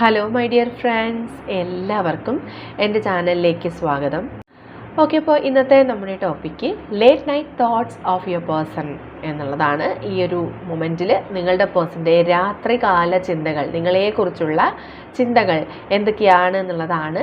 Hello my dear friends എല്ലാവർക്കും എന്റെ ചാനലിലേക്ക് സ്വാഗതം. ഓക്കെ അപ്പോൾ ഇന്നത്തെ നമ്മുടെ topic late night thoughts of your person എന്നുള്ളതാണ് ഈ ഒരു മൊമെന്റിൽ നിങ്ങളുടെ പേഴ്സന്റെ രാത്രികാല ചിന്തകൾ നിങ്ങളെക്കുറിച്ചുള്ള ചിന്തകൾ എന്തൊക്കെയാണ് എന്നുള്ളതാണ്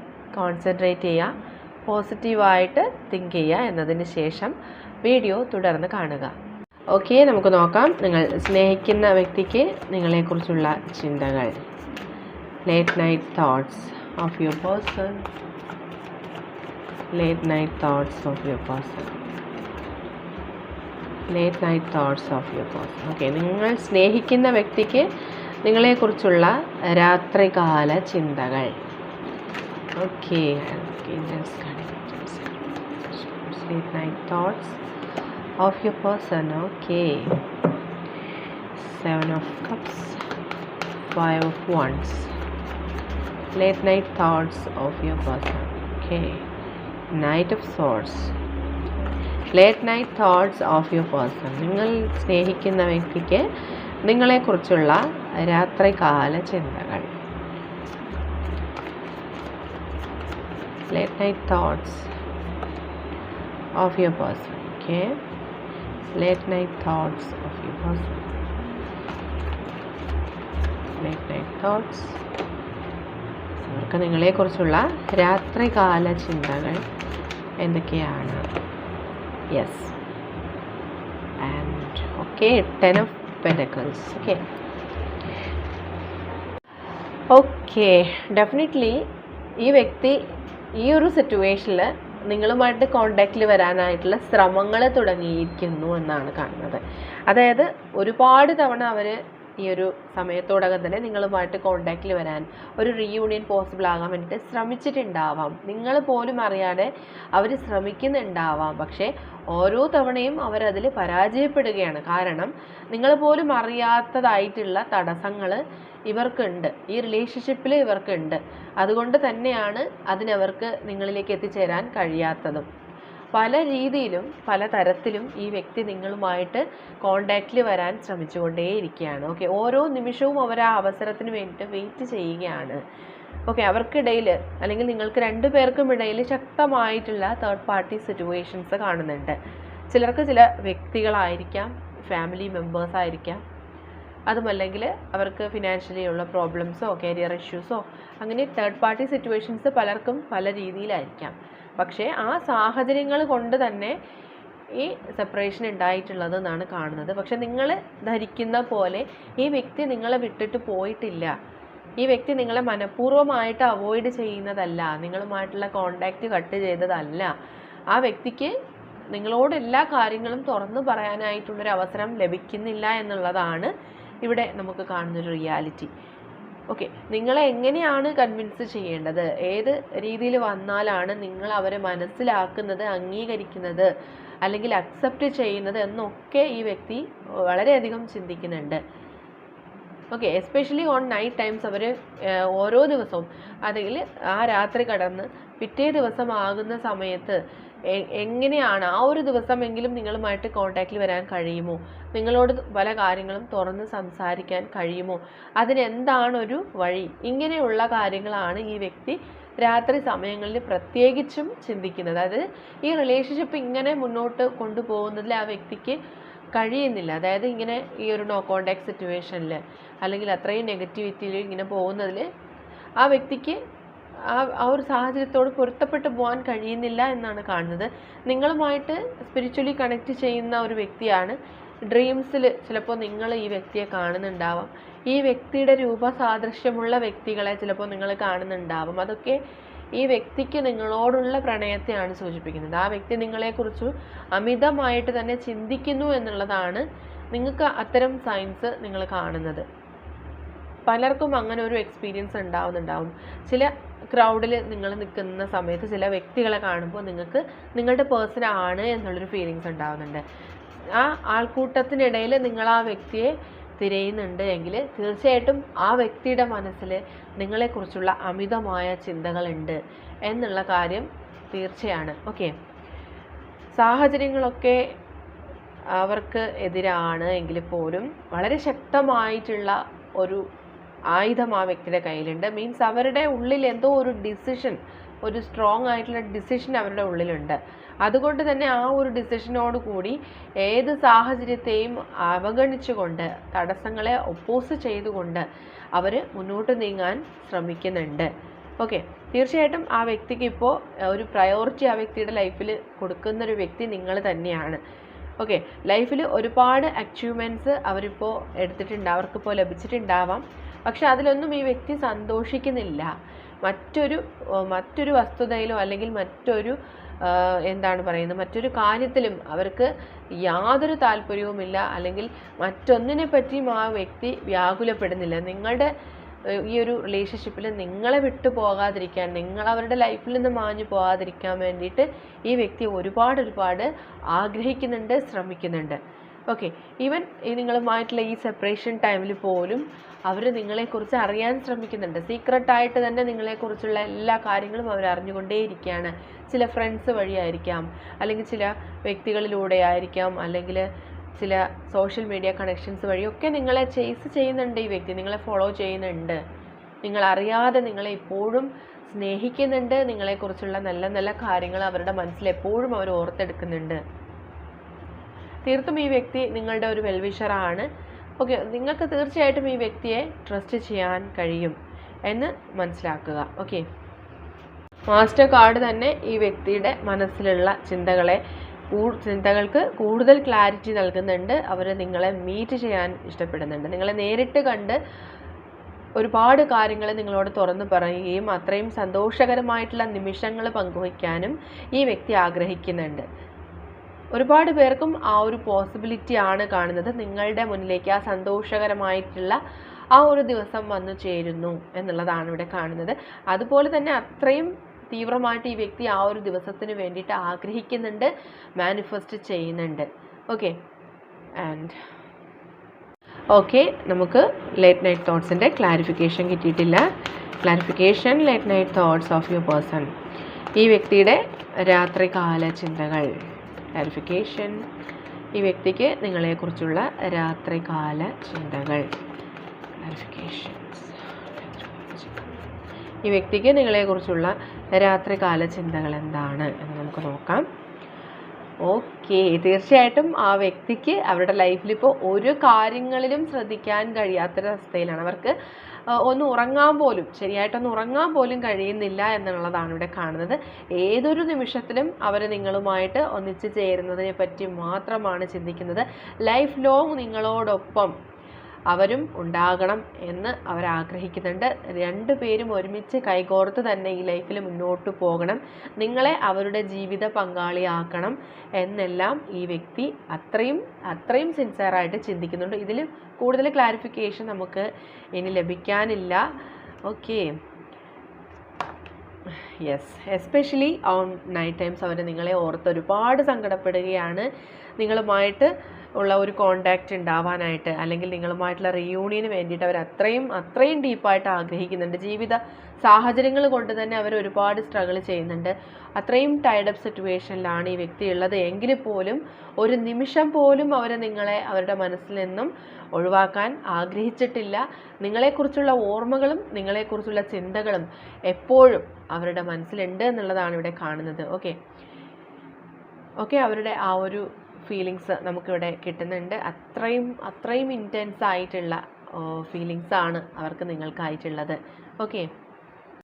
കോൺസെൻട്രേറ്റ് ചെയ്യുക പോസിറ്റീവായിട്ട് തിങ്ക് ചെയ്യുക എന്നതിന് ശേഷം വീഡിയോ തുടർന്ന് കാണുക. ഓക്കെ നമുക്ക് നോക്കാം. നിങ്ങൾ സ്നേഹിക്കുന്ന വ്യക്തിക്ക് നിങ്ങളെക്കുറിച്ചുള്ള ചിന്തകൾ. Late night thoughts of your person late night thoughts of your person late night thoughts of your person okay നിങ്ങൾ സ്നേഹിക്കുന്ന വ്യക്തിക്ക് നിങ്ങളെക്കുറിച്ചുള്ള രാത്രികാല ചിന്തകൾ. Okay okay just sleep night thoughts of your person okay seven of cups five of wands late night thoughts of your person okay knight of swords late night thoughts of your person നിങ്ങൾ സ്നേഹിക്കുന്ന വ്യക്തിക്ക് നിങ്ങളെക്കുറിച്ചുള്ള രാത്രികാല ചിന്തകൾ late night thoughts of your person okay late night thoughts of your person. Late night thoughts. അവർക്ക് നിങ്ങളെക്കുറിച്ചുള്ള രാത്രികാല ചിന്തകൾ എന്തൊക്കെയാണ് yes and okay ten of pentacles okay okay definitely ഈ വ്യക്തി ഈ ഒരു സിറ്റുവേഷനിൽ നിങ്ങളുമായിട്ട് കോണ്ടാക്റ്റിൽ വരാനായിട്ടുള്ള ശ്രമങ്ങൾ തുടങ്ങിയിരിക്കുന്നു എന്നാണ് കാണുന്നത്. അതായത് ഒരുപാട് തവണ അവർ ഈ ഒരു സമയത്തോടകം തന്നെ നിങ്ങളുമായിട്ട് കോണ്ടാക്റ്റിൽ വരാൻ ഒരു റീയൂണിയൻ പോസിബിൾ ആകാൻ വേണ്ടിയിട്ട് ശ്രമിച്ചിട്ടുണ്ടാവാം. നിങ്ങൾ പോലും അറിയാതെ അവർ ശ്രമിക്കുന്നുണ്ടാവാം. പക്ഷേ ഓരോ തവണയും അവരതിൽ പരാജയപ്പെടുകയാണ്. കാരണം നിങ്ങൾ പോലും അറിയാത്തതായിട്ടുള്ള തടസ്സങ്ങൾ ഇവർക്കുണ്ട്. ഈ റിലേഷൻഷിപ്പിൽ ഇവർക്കുണ്ട്. അതുകൊണ്ട് തന്നെയാണ് അതിനവർക്ക് നിങ്ങളിലേക്ക് എത്തിച്ചേരാൻ കഴിയാത്തതും. പല രീതിയിലും പല തരത്തിലും ഈ വ്യക്തി നിങ്ങളുമായിട്ട് കോണ്ടാക്റ്റിൽ വരാൻ ശ്രമിച്ചുകൊണ്ടേയിരിക്കുകയാണ്. ഓക്കെ ഓരോ നിമിഷവും അവർ ആ അവസരത്തിന് വേണ്ടിയിട്ട് വെയിറ്റ് ചെയ്യുകയാണ്. ഓക്കെ അവർക്കിടയിൽ അല്ലെങ്കിൽ നിങ്ങൾക്ക് രണ്ടു പേർക്കും ഇടയിൽ ശക്തമായിട്ടുള്ള തേർഡ് പാർട്ടി സിറ്റുവേഷൻസ് കാണുന്നുണ്ട്. ചിലർക്ക് ചില വ്യക്തികളായിരിക്കാം ഫാമിലി മെമ്പേഴ്സ് ആയിരിക്കാം അതുമല്ലെങ്കിൽ അവർക്ക് ഫിനാൻഷ്യലി ഉള്ള പ്രോബ്ലംസോ കരിയർ ഇഷ്യൂസോ അങ്ങനെ തേർഡ് പാർട്ടി സിറ്റുവേഷൻസ് പലർക്കും പല രീതിയിലായിരിക്കാം. പക്ഷേ ആ സാഹചര്യങ്ങൾ കൊണ്ട് തന്നെ ഈ സെപ്പറേഷൻ ഉണ്ടായിട്ടുള്ളത് എന്നാണ് കാണുന്നത്. പക്ഷെ നിങ്ങൾ ധരിക്കുന്ന പോലെ ഈ വ്യക്തി നിങ്ങളെ വിട്ടിട്ട് പോയിട്ടില്ല. ഈ വ്യക്തി നിങ്ങളെ മനഃപൂർവമായിട്ട് അവോയ്ഡ് ചെയ്യുന്നതല്ല. നിങ്ങളുമായിട്ടുള്ള കോണ്ടാക്റ്റ് കട്ട് ചെയ്തതല്ല. ആ വ്യക്തിക്ക് നിങ്ങളോട് എല്ലാ കാര്യങ്ങളും തുറന്നു പറയാനായിട്ടുള്ളൊരു അവസരം ലഭിക്കുന്നില്ല എന്നുള്ളതാണ് ഇവിടെ നമുക്ക് കാണുന്നൊരു റിയാലിറ്റി ഓക്കെ നിങ്ങളെ എങ്ങനെയാണ് കൺവിൻസ് ചെയ്യേണ്ടത്? ഏത് രീതിയിൽ വന്നാലാണ് നിങ്ങൾ അവരെ മനസ്സിലാക്കുന്നത് അംഗീകരിക്കുന്നത് അല്ലെങ്കിൽ അക്സെപ്റ്റ് ചെയ്യുന്നത് എന്നൊക്കെ ഈ വ്യക്തി വളരെയധികം ചിന്തിക്കുന്നുണ്ട്. Okay especially on night times അവർ ഓരോ ദിവസവും അല്ലെങ്കിൽ ആ രാത്രി കടന്ന് പിറ്റേ ദിവസം ആകുന്ന സമയത്ത് എങ്ങനെയാണ് ആ ഒരു ദിവസമെങ്കിലും നിങ്ങളുമായിട്ട് കോണ്ടാക്റ്റിൽ വരാൻ കഴിയുമോ? നിങ്ങളോട് പല കാര്യങ്ങളും തുറന്ന് സംസാരിക്കാൻ കഴിയുമോ? അതിനെന്താണൊരു വഴി? ഇങ്ങനെയുള്ള കാര്യങ്ങളാണ് ഈ വ്യക്തി രാത്രി സമയങ്ങളിൽ പ്രത്യേകിച്ചും ചിന്തിക്കുന്നത്. അതായത് ഈ റിലേഷൻഷിപ്പ് ഇങ്ങനെ മുന്നോട്ട് കൊണ്ടുപോകുന്നതിൽ ആ വ്യക്തിക്ക് കഴിയുന്നില്ല. അതായത് ഇങ്ങനെ ഈ ഒരു നോ കോണ്ടാക്ട് സിറ്റുവേഷനിൽ അല്ലെങ്കിൽ അത്രയും നെഗറ്റിവിറ്റിയിൽ ഇങ്ങനെ പോകുന്നതിൽ ആ വ്യക്തിക്ക് ആ ഒരു സാഹചര്യത്തോട് പൊരുത്തപ്പെട്ട് പോകാൻ കഴിയുന്നില്ല എന്നാണ് കാണുന്നത്. നിങ്ങളുമായിട്ട് സ്പിരിച്വലി കണക്ട് ചെയ്യുന്ന ഒരു വ്യക്തിയാണ്. ഡ്രീംസിൽ ചിലപ്പോൾ നിങ്ങൾ ഈ വ്യക്തിയെ കാണുന്നുണ്ടാവാം. ഈ വ്യക്തിയുടെ രൂപസാദൃശ്യമുള്ള വ്യക്തികളെ ചിലപ്പോൾ നിങ്ങൾ കാണുന്നുണ്ടാവും. അതൊക്കെ ഈ വ്യക്തിക്ക് നിങ്ങളോടുള്ള പ്രണയത്തെയാണ് സൂചിപ്പിക്കുന്നത്. ആ വ്യക്തി നിങ്ങളെക്കുറിച്ച് അമിതമായിട്ട് തന്നെ ചിന്തിക്കുന്നു എന്നുള്ളതാണ് നിങ്ങൾക്ക് അത്തരം സയൻസ് നിങ്ങൾ കാണുന്നത്. പലർക്കും അങ്ങനെ ഒരു എക്സ്പീരിയൻസ് ഉണ്ടാവുന്നുണ്ടാവും. ചില ക്രൗഡിൽ നിങ്ങൾ നിൽക്കുന്ന സമയത്ത് ചില വ്യക്തികളെ കാണുമ്പോൾ നിങ്ങൾക്ക് നിങ്ങളുടെ പേഴ്സൺ ആണ് എന്നുള്ളൊരു ഫീലിങ്സ് ഉണ്ടാവുന്നുണ്ട്. ആ ആൾക്കൂട്ടത്തിനിടയിൽ നിങ്ങൾ ആ വ്യക്തിയെ തിരയുന്നുണ്ട് എങ്കിൽ തീർച്ചയായിട്ടും ആ വ്യക്തിയുടെ മനസ്സിൽ നിങ്ങളെക്കുറിച്ചുള്ള അമിതമായ ചിന്തകളുണ്ട് എന്നുള്ള കാര്യം തീർച്ചയാണ്. ഓക്കെ സാഹചര്യങ്ങളൊക്കെ അവർക്ക് എതിരാണ് എങ്കിൽ പോലും വളരെ ശക്തമായിട്ടുള്ള ഒരു ആയുധം ആ വ്യക്തിയുടെ കയ്യിലുണ്ട്. മീൻസ് അവരുടെ ഉള്ളിൽ എന്തോ ഒരു ഡിസിഷൻ ഒരു സ്ട്രോങ് ആയിട്ടുള്ള ഡിസിഷൻ അവരുടെ ഉള്ളിലുണ്ട്. അതുകൊണ്ട് തന്നെ ആ ഒരു ഡിസിഷനോട് കൂടി ഏത് സാഹചര്യത്തെയും അവഗണിച്ചുകൊണ്ട് തടസ്സങ്ങളെ ഒപ്പോസ് ചെയ്തുകൊണ്ട് അവർ മുന്നോട്ട് നീങ്ങാൻ ശ്രമിക്കുന്നുണ്ട്. ഓക്കെ തീർച്ചയായിട്ടും ആ വ്യക്തിക്ക് ഇപ്പോൾ ഒരു പ്രയോറിറ്റി ആ വ്യക്തിയുടെ ലൈഫിൽ കൊടുക്കുന്ന ഒരു വ്യക്തി നിങ്ങൾ തന്നെയാണ്. ഓക്കെ ലൈഫിൽ ഒരുപാട് അച്ചീവ്മെന്റ്സ് അവരിപ്പോൾ എടുത്തിട്ടുണ്ട് അവർക്കിപ്പോൾ ലഭിച്ചിട്ടുണ്ടാവാം. പക്ഷെ അതിലൊന്നും ഈ വ്യക്തി സന്തോഷിക്കുന്നില്ല. മറ്റൊരു മറ്റൊരു വസ്തുതയിലോ അല്ലെങ്കിൽ മറ്റൊരു എന്താണ് പറയുന്നത് മറ്റൊരു കാര്യത്തിലും അവർക്ക് യാതൊരു താല്പര്യവുമില്ല അല്ലെങ്കിൽ മറ്റൊന്നിനെ പറ്റിയും ആ വ്യക്തി വ്യാകുലപ്പെടുന്നില്ല. നിങ്ങളുടെ ഈ ഒരു റിലേഷൻഷിപ്പിൽ നിങ്ങളെ വിട്ടു പോകാതിരിക്കാൻ നിങ്ങൾ അവരുടെ ലൈഫിൽ നിന്ന് മാഞ്ഞു പോകാതിരിക്കാൻ വേണ്ടിയിട്ട് ഈ വ്യക്തി ഒരുപാട് ഒരുപാട് ആഗ്രഹിക്കുന്നുണ്ട് ശ്രമിക്കുന്നുണ്ട്. ഓക്കെ. ഈവൻ നിങ്ങളുമായിട്ടുള്ള ഈ സെപ്പറേഷൻ ടൈമിൽ പോലും അവർ നിങ്ങളെക്കുറിച്ച് അറിയാൻ ശ്രമിക്കുന്നുണ്ട്. സീക്രട്ടായിട്ട് തന്നെ നിങ്ങളെക്കുറിച്ചുള്ള എല്ലാ കാര്യങ്ങളും അവർ അറിഞ്ഞുകൊണ്ടേയിരിക്കുകയാണ് ചില ഫ്രണ്ട്സ് വഴിയായിരിക്കാം അല്ലെങ്കിൽ ചില വ്യക്തികളിലൂടെ ആയിരിക്കാം അല്ലെങ്കിൽ ചില സോഷ്യൽ മീഡിയ കണക്ഷൻസ് വഴിയൊക്കെ നിങ്ങളെ ചേസ് ചെയ്യുന്നുണ്ട് ഈ വ്യക്തി നിങ്ങളെ ഫോളോ ചെയ്യുന്നുണ്ട്. നിങ്ങളറിയാതെ നിങ്ങളെ ഇപ്പോഴും സ്നേഹിക്കുന്നുണ്ട്. നിങ്ങളെക്കുറിച്ചുള്ള നല്ല നല്ല കാര്യങ്ങൾ അവരുടെ മനസ്സിൽ എപ്പോഴും അവർ ഓർത്തെടുക്കുന്നുണ്ട്. തീർത്തും ഈ വ്യക്തി നിങ്ങളുടെ ഒരു വെൽവിഷറാണ് ഓക്കെ നിങ്ങൾക്ക് തീർച്ചയായിട്ടും ഈ വ്യക്തിയെ ട്രസ്റ്റ് ചെയ്യാൻ കഴിയും എന്ന് മനസ്സിലാക്കുക. ഓക്കെ. മാസ്റ്റർ കാർഡ് തന്നെ ഈ വ്യക്തിയുടെ മനസ്സിലുള്ള ചിന്തകളെ ചിന്തകൾക്ക് കൂടുതൽ ക്ലാരിറ്റി നൽകുന്നുണ്ട്. അവർ നിങ്ങളെ മീറ്റ് ചെയ്യാൻ ഇഷ്ടപ്പെടുന്നുണ്ട്. നിങ്ങളെ നേരിട്ട് കണ്ട് ഒരുപാട് കാര്യങ്ങൾ നിങ്ങളോട് തുറന്നു പറയുകയും അത്രയും സന്തോഷകരമായിട്ടുള്ള നിമിഷങ്ങൾ പങ്കുവയ്ക്കാനും ഈ വ്യക്തി ആഗ്രഹിക്കുന്നുണ്ട്. ഒരുപാട് പേർക്കും ആ ഒരു പോസിബിലിറ്റി ആണ് കാണുന്നത്. നിങ്ങളുടെ മുന്നിലേക്ക് ആ സന്തോഷകരമായിട്ടുള്ള ആ ഒരു ദിവസം വന്നു ചേരുന്നു എന്നുള്ളതാണ് ഇവിടെ കാണുന്നത്. അതുപോലെ തന്നെ അത്രയും തീവ്രമായിട്ട് ഈ വ്യക്തി ആ ഒരു ദിവസത്തിന് വേണ്ടിയിട്ട് ആഗ്രഹിക്കുന്നുണ്ട് മാനിഫെസ്റ്റ് ചെയ്യുന്നുണ്ട്. ഓക്കെ ആൻഡ് ഓക്കെ നമുക്ക് ലേറ്റ് നൈറ്റ് തോട്ട്സിന്റെ ക്ലാരിഫിക്കേഷൻ കിട്ടിയിട്ടില്ല. Clarification late night thoughts of your person ഈ വ്യക്തിയുടെ രാത്രികാല ചിന്തകൾ. ക്ലാരിഫിക്കേഷൻ ഈ വ്യക്തിക്ക് നിങ്ങളെക്കുറിച്ചുള്ള രാത്രികാല ചിന്തകൾ. ക്ലാരിഫിക്കേഷൻസ് ഈ വ്യക്തിക്ക് നിങ്ങളെക്കുറിച്ചുള്ള രാത്രികാല ചിന്തകൾ എന്താണ് എന്ന് നമുക്ക് നോക്കാം. ഓക്കെ. തീർച്ചയായിട്ടും ആ വ്യക്തിക്ക് അവരുടെ ലൈഫിൽ ഇപ്പോൾ ഒരു കാര്യങ്ങളിലും ശ്രദ്ധിക്കാൻ കഴിയാത്തൊരവസ്ഥയിലാണ് അവർക്ക് ഒന്ന് ഉറങ്ങാൻ പോലും ശരിയായിട്ടൊന്ന് ഉറങ്ങാൻ പോലും കഴിയുന്നില്ല എന്നുള്ളതാണ് ഇവിടെ കാണുന്നത്. ഏതൊരു നിമിഷത്തിലും അവർ നിങ്ങളുമായിട്ട് ഒന്നിച്ച് ചേരുന്നതിനെ പറ്റി മാത്രമാണ് ചിന്തിക്കുന്നത്. ലൈഫ് ലോങ് നിങ്ങളോടൊപ്പം അവരും ഉണ്ടാകണം എന്ന് അവർ ആഗ്രഹിക്കുന്നുണ്ട് രണ്ടുപേരും ഒരുമിച്ച് കൈകോർത്ത് തന്നെ ഈ ലൈഫിൽ മുന്നോട്ട് പോകണം. നിങ്ങളെ അവരുടെ ജീവിത പങ്കാളിയാക്കണം എന്നെല്ലാം ഈ വ്യക്തി അത്രയും അത്രയും സിൻസിയറായിട്ട് ചിന്തിക്കുന്നുണ്ട്. ഇതിൽ കൂടുതൽ ക്ലാരിഫിക്കേഷൻ നമുക്ക് ഇനി ലഭിക്കാനില്ല. Okay yes especially on night times അവർ നിങ്ങളെ ഓർത്ത് ഒരുപാട് സങ്കടപ്പെടുകയാണ്. നിങ്ങളുമായിട്ട് ഉള്ള ഒരു കോണ്ടാക്റ്റ് ഉണ്ടാവാനായിട്ട് അല്ലെങ്കിൽ നിങ്ങളുമായിട്ടുള്ള റീയൂണിയന് വേണ്ടിയിട്ട് അവർ അത്രയും അത്രയും ഡീപ്പായിട്ട് ആഗ്രഹിക്കുന്നുണ്ട്. ജീവിത സാഹചര്യങ്ങൾ കൊണ്ട് തന്നെ അവർ ഒരുപാട് സ്ട്രഗിൾ ചെയ്യുന്നുണ്ട്. അത്രയും ടൈഡപ്പ് സിറ്റുവേഷനിലാണ് ഈ വ്യക്തി ഉള്ളത്. എങ്കിൽ പോലും ഒരു നിമിഷം പോലും അവർ നിങ്ങളെ അവരുടെ മനസ്സിൽ നിന്നും ഒഴിവാക്കാൻ ആഗ്രഹിച്ചിട്ടില്ല. നിങ്ങളെക്കുറിച്ചുള്ള ഓർമ്മകളും നിങ്ങളെക്കുറിച്ചുള്ള ചിന്തകളും എപ്പോഴും അവരുടെ മനസ്സിലുണ്ട് എന്നുള്ളതാണ് ഇവിടെ കാണുന്നത്. ഓക്കെ ഓക്കെ അവരുടെ ആ ഒരു ഫീലിങ്സ് നമുക്കിവിടെ കിട്ടുന്നുണ്ട്. അത്രയും അത്രയും ഇന്റൻസ് ആയിട്ടുള്ള ഫീലിങ്സാണ് അവർക്ക് നിങ്ങൾക്കായിട്ടുള്ളത്. ഓക്കെ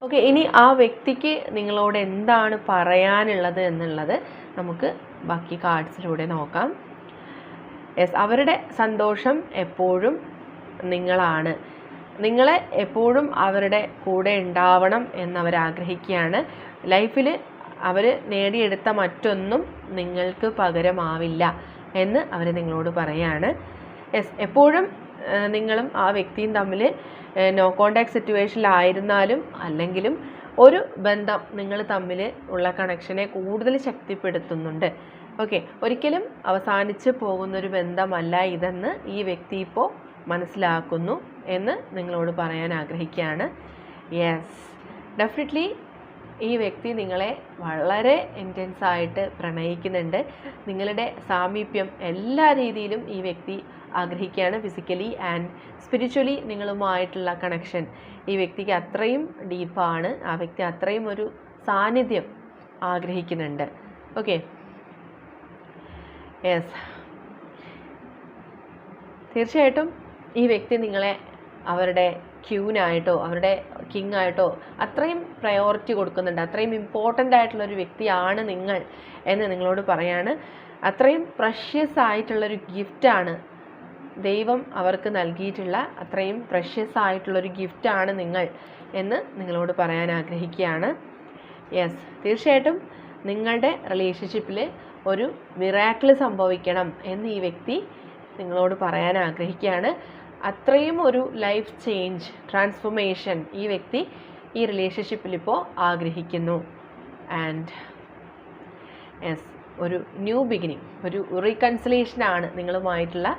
ഓക്കെ ഇനി ആ വ്യക്തിക്ക് നിങ്ങളോട് എന്താണ് പറയാനുള്ളത് എന്നുള്ളത് നമുക്ക് ബാക്കി കാർഡ്സിലൂടെ നോക്കാം. യെസ് അവരുടെ സന്തോഷം എപ്പോഴും നിങ്ങളാണ്. നിങ്ങളെ എപ്പോഴും അവരുടെ കൂടെ ഉണ്ടാവണം എന്നവരാഗ്രഹിക്കുകയാണ്. ലൈഫിൽ അവർ നേടിയെടുത്ത മറ്റൊന്നും നിങ്ങൾക്ക് പകരമാവില്ല എന്ന് അവർ നിങ്ങളോട് പറയാണ്. എസ് എപ്പോഴും നിങ്ങളും ആ വ്യക്തിയും തമ്മിൽ നോ കോണ്ടാക്ട് സിറ്റുവേഷനിലായിരുന്നാലും അല്ലെങ്കിലും ഒരു ബന്ധം നിങ്ങൾ തമ്മിൽ ഉള്ള കണക്ഷനെ കൂടുതൽ ശക്തിപ്പെടുത്തുന്നുണ്ട്. ഓക്കെ ഒരിക്കലും അവസാനിച്ച് പോകുന്നൊരു ബന്ധമല്ല ഇതെന്ന് ഈ വ്യക്തി ഇപ്പോൾ മനസ്സിലാക്കുന്നു എന്ന് നിങ്ങളോട് പറയാൻ ആഗ്രഹിക്കുകയാണ്. യെസ് ഡെഫിനറ്റ്ലി ഈ വ്യക്തി നിങ്ങളെ വളരെ ഇന്റൻസ് ആയിട്ട് പ്രണയിക്കുന്നുണ്ട്. നിങ്ങളുടെ സാമീപ്യം എല്ലാ രീതിയിലും ഈ വ്യക്തി ആഗ്രഹിക്കുകയാണ് ഫിസിക്കലി ആൻഡ് സ്പിരിച്വലി നിങ്ങളുമായിട്ടുള്ള കണക്ഷൻ ഈ വ്യക്തിക്ക് അത്രയും ഡീപ്പാണ് ആ വ്യക്തി അത്രയും ഒരു സാന്നിധ്യം ആഗ്രഹിക്കുന്നുണ്ട്. ഓക്കെ യെസ് തീർച്ചയായിട്ടും ഈ വ്യക്തി നിങ്ങളെ അവരുടെ ക്യൂനായിട്ടോ അവരുടെ കിങ് ആയിട്ടോ അത്രയും പ്രയോറിറ്റി കൊടുക്കുന്നുണ്ട്. അത്രയും ഇമ്പോർട്ടന്റ് ആയിട്ടുള്ള ഒരു വ്യക്തിയാണ് നിങ്ങൾ എന്ന് നിങ്ങളോട് പറയാണ്. അത്രയും പ്രഷ്യസ് ആയിട്ടുള്ളൊരു ഗിഫ്റ്റാണ് ദൈവം അവർക്ക് നൽകിയിട്ടുള്ള അത്രയും പ്രഷ്യസ് ആയിട്ടുള്ളൊരു ഗിഫ്റ്റാണ് നിങ്ങൾ എന്ന് നിങ്ങളോട് പറയാൻ ആഗ്രഹിക്കുകയാണ്. യെസ് തീർച്ചയായിട്ടും നിങ്ങളുടെ റിലേഷൻഷിപ്പിൽ ഒരു മിറാക്കിൾ സംഭവിക്കണം എന്ന് ഈ വ്യക്തി നിങ്ങളോട് പറയാൻ ആഗ്രഹിക്കുകയാണ്. അത്രയും ഒരു ലൈഫ് ചേഞ്ച് ട്രാൻസ്ഫോർമേഷൻ ഈ വ്യക്തി ഈ റിലേഷൻഷിപ്പിൽ ഇപ്പോൾ ആഗ്രഹിക്കുന്നു. ആൻഡ് യെസ് ഒരു ന്യൂ ബിഗിനിങ് ഒരു റീകൺസിലേഷനാണ് നിങ്ങളുമായിട്ടുള്ള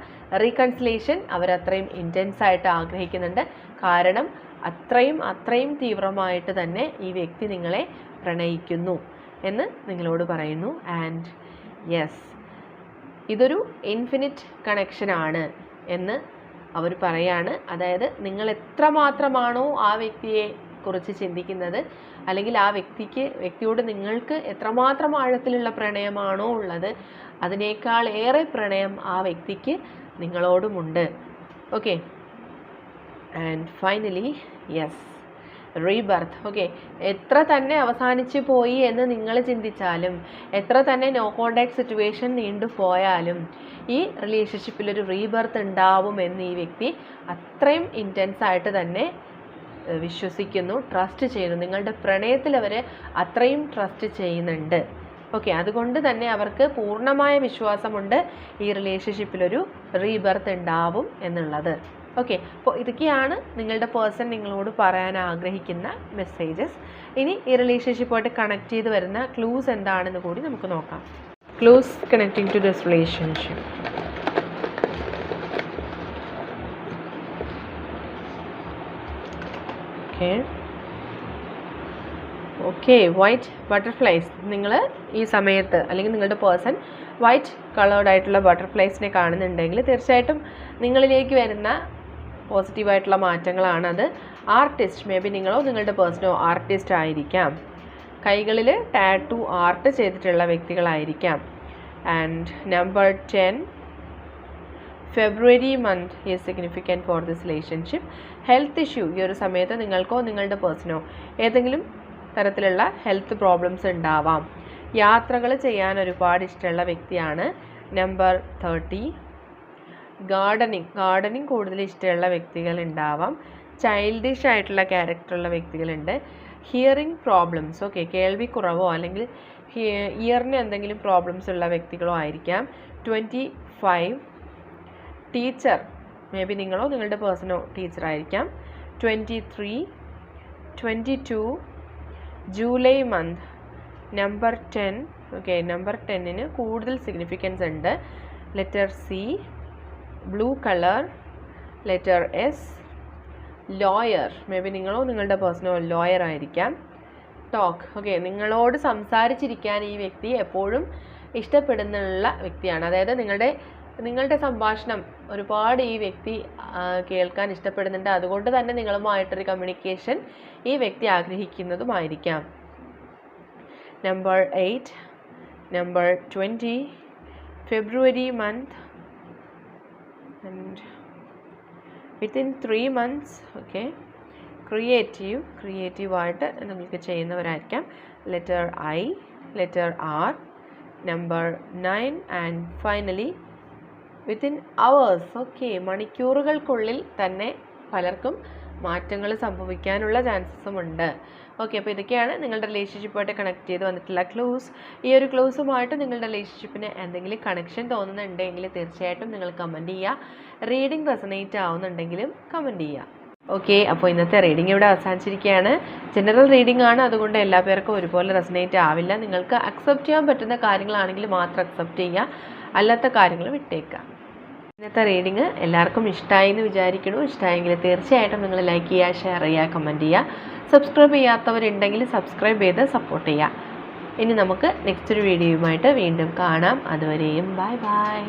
റീകൺസിലേഷൻ അവരത്രയും ഇന്റൻസ് ആയിട്ട് ആഗ്രഹിക്കുന്നുണ്ട്. കാരണം അത്രയും അത്രയും തീവ്രമായിട്ട് തന്നെ ഈ വ്യക്തി നിങ്ങളെ പ്രണയിക്കുന്നു എന്ന് നിങ്ങളോട് പറയുന്നു. ആൻഡ് യെസ് ഇതൊരു ഇൻഫിനിറ്റ് കണക്ഷനാണ് എന്ന് അവർ പറയാണ്. അതായത് നിങ്ങൾ എത്രമാത്രമാണോ ആ വ്യക്തിയെ കുറിച്ച് ചിന്തിക്കുന്നത് അല്ലെങ്കിൽ ആ വ്യക്തിക്ക് വ്യക്തിയോട് നിങ്ങൾക്ക് എത്രമാത്രം ആഴത്തിലുള്ള പ്രണയമാണോ ഉള്ളത് അതിനേക്കാൾ ഏറെ പ്രണയം ആ വ്യക്തിക്ക് നിങ്ങളോടുമുണ്ട്. Okay and finally yes rebirth okay എത്ര തന്നെ അവസാനിച്ചു പോയി എന്ന് നിങ്ങൾ ചിന്തിച്ചാലും എത്ര തന്നെ നോ കോണ്ടാക്ട് സിറ്റുവേഷൻ നീണ്ടു പോയാലും ഈ റിലേഷൻഷിപ്പിൽ ഒരു റീബർത്ത് ഉണ്ടാവും എന്ന് ഈ വ്യക്തി അത്രയും ഇന്റൻസ് ആയിട്ട് തന്നെ വിശ്വസിക്കുന്നു ട്രസ്റ്റ് ചെയ്യുന്നു. നിങ്ങളുടെ പ്രണയത്തിൽ അവർ അത്രയും ട്രസ്റ്റ് ചെയ്യുന്നുണ്ട്. ഓക്കെ അതുകൊണ്ട് തന്നെ അവർക്ക് പൂർണമായ വിശ്വാസമുണ്ട് ഈ റിലേഷൻഷിപ്പിലൊരു റീബർത്ത് ഉണ്ടാവും എന്നുള്ളത്. ഓക്കെ അപ്പോൾ ഇതൊക്കെയാണ് നിങ്ങളുടെ പേഴ്സൺ നിങ്ങളോട് പറയാൻ ആഗ്രഹിക്കുന്ന മെസ്സേജസ് ഇനി ഈ റിലേഷൻഷിപ്പുമായിട്ട് കണക്ട് ചെയ്ത് വരുന്ന ക്ലൂസ് എന്താണെന്ന് കൂടി നമുക്ക് നോക്കാം. Clues connecting to this relationship okay okay white butterflies നിങ്ങൾ ഈ സമയത്ത് അല്ലെങ്കിൽ നിങ്ങളുടെ പേഴ്സൺ വൈറ്റ് കളേർഡ് ആയിട്ടുള്ള ബട്ടർഫ്ലൈസിനെ കാണുന്നുണ്ടെങ്കിൽ തീർച്ചയായിട്ടും നിങ്ങളിലേക്ക് വരുന്ന പോസിറ്റീവായിട്ടുള്ള മാറ്റങ്ങളാണത്. ആർട്ടിസ്റ്റ് മേ ബി നിങ്ങളോ നിങ്ങളുടെ പേഴ്സണോ ആർട്ടിസ്റ്റ് ആയിരിക്കാം. കൈകളിൽ ടാറ്റു ആർട്ട് ചെയ്തിട്ടുള്ള വ്യക്തികളായിരിക്കാം. And number ten February month is significant for this relationship. Health issue ഈ ഒരു സമയത്ത് നിങ്ങൾക്കോ നിങ്ങളുടെ പേഴ്സണോ ഏതെങ്കിലും തരത്തിലുള്ള ഹെൽത്ത് പ്രോബ്ലംസ് ഉണ്ടാവാം. യാത്രകൾ ചെയ്യാൻ ഒരുപാട് ഇഷ്ടമുള്ള വ്യക്തിയാണ് നമ്പർ തേർട്ടി. ഗാർഡനിങ്. ഗാർഡനിങ് കൂടുതൽ ഇഷ്ടമുള്ള വ്യക്തികൾ ഉണ്ടാവാം ചൈൽഡിഷ് ആയിട്ടുള്ള ക്യാരക്ടറുള്ള വ്യക്തികളുണ്ട്. ഹിയറിംഗ് പ്രോബ്ലംസ് ഓക്കെ കേൾവി കുറവോ അല്ലെങ്കിൽ ഇയറിന് എന്തെങ്കിലും പ്രോബ്ലംസ് ഉള്ള വ്യക്തികളോ ആയിരിക്കാം. Twenty five teacher may be നിങ്ങളോ നിങ്ങളുടെ പേഴ്സണോ ടീച്ചറായിരിക്കാം twenty three twenty two July month number ten okay number ടെന്നിന് കൂടുതൽ സിഗ്നിഫിക്കൻസ് ഉണ്ട്. Letter C blue colour letter S lawyer maybe നിങ്ങളോ നിങ്ങളുടെ പേഴ്സണോ ലോയർ ആയിരിക്കാം. ടോക്ക് ഓക്കെ നിങ്ങളോട് സംസാരിച്ചിരിക്കാൻ ഈ വ്യക്തി എപ്പോഴും ഇഷ്ടപ്പെടുന്നുള്ള വ്യക്തിയാണ്. അതായത് നിങ്ങളുടെ നിങ്ങളുടെ സംഭാഷണം ഒരുപാട് ഈ വ്യക്തി കേൾക്കാൻ ഇഷ്ടപ്പെടുന്നുണ്ട്. അതുകൊണ്ട് തന്നെ നിങ്ങളുമായിട്ടൊരു കമ്മ്യൂണിക്കേഷൻ ഈ വ്യക്തി ആഗ്രഹിക്കുന്നതുമായിരിക്കാം. Number eight number twenty February month and within three months okay creative ക്രിയേറ്റീവായിട്ട് നിങ്ങൾക്ക് ചെയ്യുന്നവരായിരിക്കാം. Letter I letter R number nine and finally within hours okay മണിക്കൂറുകൾക്കുള്ളിൽ തന്നെ പലർക്കും മാറ്റങ്ങൾ സംഭവിക്കാനുള്ള ചാൻസസും ഉണ്ട്. ഓക്കെ അപ്പോൾ ഇതൊക്കെയാണ് നിങ്ങളുടെ റിലേഷൻഷിപ്പുമായിട്ട് കണക്ട് ചെയ്ത് വന്നിട്ടുള്ള ക്ലോസ് ഈ ഒരു ക്ലോസുമായിട്ട് നിങ്ങളുടെ റിലേഷൻഷിപ്പിന് എന്തെങ്കിലും കണക്ഷൻ തോന്നുന്നുണ്ടെങ്കിൽ തീർച്ചയായിട്ടും നിങ്ങൾ കമന്റ് ചെയ്യുക. റീഡിംഗ് റെസനേറ്റ് ആവുന്നുണ്ടെങ്കിലും കമന്റ് ചെയ്യുക. ഓക്കെ അപ്പോൾ ഇന്നത്തെ റീഡിംഗ് ഇവിടെ അവസാനിച്ചിരിക്കുകയാണ്. ജനറൽ റീഡിംഗ് ആണ്. അതുകൊണ്ട് എല്ലാ പേർക്കും ഒരുപോലെ റെസനേറ്റ് ആവില്ല. നിങ്ങൾക്ക് അക്സെപ്റ്റ് ചെയ്യാൻ പറ്റുന്ന കാര്യങ്ങളാണെങ്കിൽ മാത്രം അക്സെപ്റ്റ് ചെയ്യുക. അല്ലാത്ത കാര്യങ്ങൾ വിട്ടേക്കുക. ഇന്നത്തെ റീഡിങ് എല്ലാവർക്കും ഇഷ്ടമായി എന്ന് വിചാരിക്കണു ഇഷ്ടമായെങ്കിൽ തീർച്ചയായിട്ടും നിങ്ങൾ ലൈക്ക് ചെയ്യുക ഷെയർ ചെയ്യുക കമന്റ് ചെയ്യുക. സബ്സ്ക്രൈബ് ചെയ്യാത്തവരുണ്ടെങ്കിൽ സബ്സ്ക്രൈബ് ചെയ്ത് സപ്പോർട്ട് ചെയ്യുക. ഇനി നമുക്ക് നെക്സ്റ്റ് ഒരു വീഡിയോയുമായിട്ട് വീണ്ടും കാണാം. അതുവരെയും ബൈ ബൈ